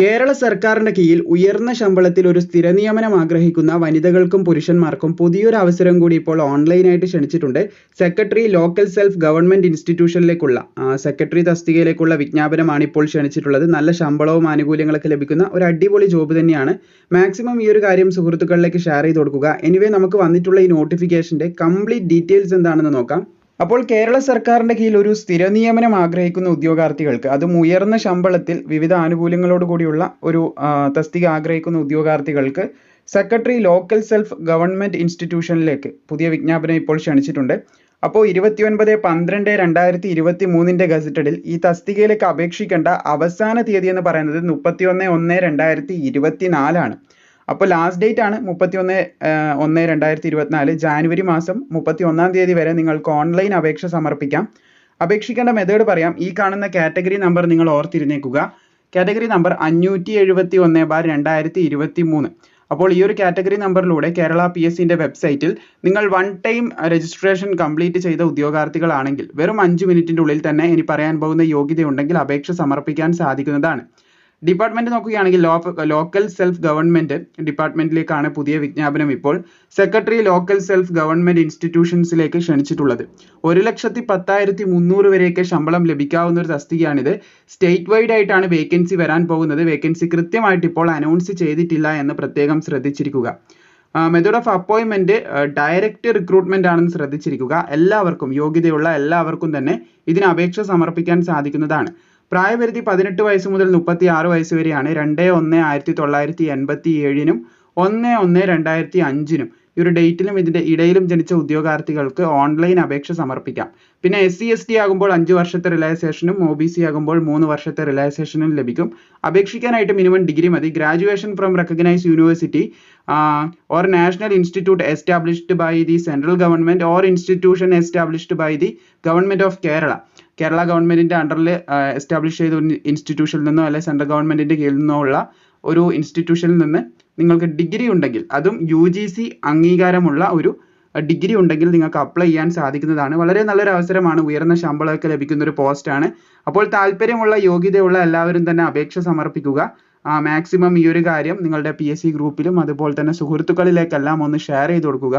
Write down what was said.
കേരള സർക്കാരിന്റെ കീഴിൽ ഉയർന്ന ശമ്പളത്തിൽ ഒരു സ്ഥിര നിയമനം ആഗ്രഹിക്കുന്ന വനിതകൾക്കും പുരുഷന്മാർക്കും പുതിയൊരു അവസരം കൂടി ഇപ്പോൾ ഓൺലൈനായിട്ട് ക്ഷണിച്ചിട്ടുണ്ട്. സെക്രട്ടറി ലോക്കൽ സെൽഫ് ഗവൺമെന്റ് ഇൻസ്റ്റിറ്റ്യൂഷനിലേക്കുള്ള സെക്രട്ടറി തസ്തികയിലേക്കുള്ള വിജ്ഞാപനമാണ് ഇപ്പോൾ ക്ഷണിച്ചിട്ടുള്ളത്. നല്ല ശമ്പളവും ആനുകൂല്യങ്ങളൊക്കെ ലഭിക്കുന്ന ഒരു അടിപൊളി ജോബ് തന്നെയാണ്. മാക്സിമം ഈ ഒരു കാര്യം സുഹൃത്തുക്കളിലേക്ക് ഷെയർ ചെയ്ത് കൊടുക്കുക. എനിവേ നമുക്ക് വന്നിട്ടുള്ള ഈ നോട്ടിഫിക്കേഷന്റെ കംപ്ലീറ്റ് ഡീറ്റെയിൽസ് എന്താണെന്ന് നോക്കാം. അപ്പോൾ കേരള സർക്കാരിന്റെ കീഴിൽ ഒരു സ്ഥിര നിയമനം ആഗ്രഹിക്കുന്ന ഉദ്യോഗാർത്ഥികൾക്ക് അതും ഉയർന്ന ശമ്പളത്തിൽ വിവിധ ആനുകൂല്യങ്ങളോട് കൂടിയുള്ള ഒരു തസ്തിക ആഗ്രഹിക്കുന്ന ഉദ്യോഗാർത്ഥികൾക്ക് സെക്രട്ടറി ലോക്കൽ സെൽഫ് ഗവൺമെന്റ് ഇൻസ്റ്റിറ്റ്യൂഷനിലേക്ക് പുതിയ വിജ്ഞാപനം ഇപ്പോൾ ക്ഷണിച്ചിട്ടുണ്ട്. അപ്പോൾ ഇരുപത്തിയൊൻപത് പന്ത്രണ്ട് രണ്ടായിരത്തി ഇരുപത്തി മൂന്നിന്റെ ഗസറ്റഡിൽ ഈ തസ്തികയിലേക്ക് അപേക്ഷിക്കേണ്ട അവസാന തീയതി എന്ന് പറയുന്നത് മുപ്പത്തിയൊന്ന് ഒന്ന് രണ്ടായിരത്തി ഇരുപത്തി നാലാണ് അപ്പോൾ ലാസ്റ്റ് ഡേറ്റ് ആണ് മുപ്പത്തിയൊന്ന് ഒന്ന് രണ്ടായിരത്തി ഇരുപത്തിനാല് ജാനുവരി മാസം മുപ്പത്തി ഒന്നാം തീയതി വരെ നിങ്ങൾക്ക് ഓൺലൈൻ അപേക്ഷ സമർപ്പിക്കാം. അപേക്ഷിക്കേണ്ട മെത്തേഡ് പറയാം. ഈ കാണുന്ന കാറ്റഗറി നമ്പർ നിങ്ങൾ ഓർത്തിരുന്നേക്കുക. കാറ്റഗറി നമ്പർ അഞ്ഞൂറ്റി എഴുപത്തി ഒന്ന് ബാർ രണ്ടായിരത്തി ഇരുപത്തി മൂന്ന് അപ്പോൾ ഈ ഒരു കാറ്റഗറി നമ്പറിലൂടെ കേരള പി എസ് സിന്റെ വെബ്സൈറ്റിൽ നിങ്ങൾ വൺ ടൈം രജിസ്ട്രേഷൻ കംപ്ലീറ്റ് ചെയ്ത ഉദ്യോഗാർത്ഥികളാണെങ്കിൽ വെറും അഞ്ച് മിനിറ്റിന്റെ ഉള്ളിൽ തന്നെ ഇനി പറയാൻ പോകുന്ന യോഗ്യതയുണ്ടെങ്കിൽ അപേക്ഷ സമർപ്പിക്കാൻ സാധിക്കുന്നതാണ്. ഡിപ്പാർട്ട്മെന്റ് നോക്കുകയാണെങ്കിൽ ലോക്കൽ സെൽഫ് ഗവൺമെന്റ് ഡിപ്പാർട്ട്മെന്റിലേക്കാണ് പുതിയ വിജ്ഞാപനം ഇപ്പോൾ സെക്രട്ടറി ലോക്കൽ സെൽഫ് ഗവൺമെന്റ് ഇൻസ്റ്റിറ്റ്യൂഷൻസിലേക്ക് ക്ഷണിച്ചിട്ടുള്ളത്. ഒരു ലക്ഷത്തി പത്തായിരത്തി മുന്നൂറ് വരെയൊക്കെ ശമ്പളം ലഭിക്കാവുന്ന ഒരു തസ്തികയാണിത്. സ്റ്റേറ്റ് വൈഡ് ആയിട്ടാണ് വേക്കൻസി വരാൻ പോകുന്നത്. വേക്കൻസി കൃത്യമായിട്ട് ഇപ്പോൾ അനൗൺസ് ചെയ്തിട്ടില്ല എന്ന് പ്രത്യേകം ശ്രദ്ധിച്ചിരിക്കുക. മെത്തേഡ് ഓഫ് അപ്പോയിൻമെന്റ് ഡയറക്റ്റ് റിക്രൂട്ട്മെന്റ് ആണെന്ന് ശ്രദ്ധിച്ചിരിക്കുക. എല്ലാവർക്കും യോഗ്യതയുള്ള എല്ലാവർക്കും തന്നെ ഇതിന് അപേക്ഷ സമർപ്പിക്കാൻ സാധിക്കുന്നതാണ്. പ്രായപരിധി പതിനെട്ട് വയസ്സ് മുതൽ മുപ്പത്തി ആറ് വയസ്സ് വരെയാണ് രണ്ട് ഒന്ന് ആയിരത്തി തൊള്ളായിരത്തി എൺപത്തി ഏഴിനും ഒന്ന് ഒന്ന് രണ്ടായിരത്തി അഞ്ചിനും ഒരു ഡേറ്റിലും ഇതിന്റെ ഇടയിലും ജനിച്ച ഉദ്യോഗാർത്ഥികൾക്ക് ഓൺലൈൻ അപേക്ഷ സമർപ്പിക്കാം. പിന്നെ എസ് സി എസ് ടി ആകുമ്പോൾ അഞ്ച് വർഷത്തെ റിലാക്സേഷനും ഒ ബി സി ആകുമ്പോൾ മൂന്ന് വർഷത്തെ റിലാക്സേഷനും ലഭിക്കും. അപേക്ഷിക്കാനായിട്ട് മിനിമം ഡിഗ്രി മതി. Graduation from recognise university or national institute established by the central government or institution established by the government of Kerala Kerala ഗവൺമെന്റിന്റെ അണ്ടറിൽ എസ്റ്റാബ്ലിഷ് ചെയ്ത ഒരു ഇൻസ്റ്റിറ്റ്യൂഷനിൽ നിന്നോ അല്ലെങ്കിൽ സെൻട്രൽ ഗവൺമെന്റിന്റെ കീഴിൽ നിന്നോ ഉള്ള ഒരു ഇൻസ്റ്റിറ്റ്യൂഷനിൽ നിന്ന് നിങ്ങൾക്ക് ഡിഗ്രി ഉണ്ടെങ്കിൽ അതും യു ജി സി അംഗീകാരമുള്ള ഒരു ഡിഗ്രി ഉണ്ടെങ്കിൽ നിങ്ങൾക്ക് അപ്ലൈ ചെയ്യാൻ സാധിക്കുന്നതാണ്. വളരെ നല്ലൊരു അവസരമാണ് ഉയർന്ന ശമ്പളമൊക്കെ ലഭിക്കുന്ന ഒരു പോസ്റ്റാണ് അപ്പോൾ താല്പര്യമുള്ള യോഗ്യതയുള്ള എല്ലാവരും തന്നെ അപേക്ഷ സമർപ്പിക്കുക. മാക്സിമം ഈ ഒരു കാര്യം നിങ്ങളുടെ പി എസ് സി ഗ്രൂപ്പിലും അതുപോലെ തന്നെ സുഹൃത്തുക്കളിലേക്കെല്ലാം ഒന്ന് ഷെയർ ചെയ്ത് കൊടുക്കുക.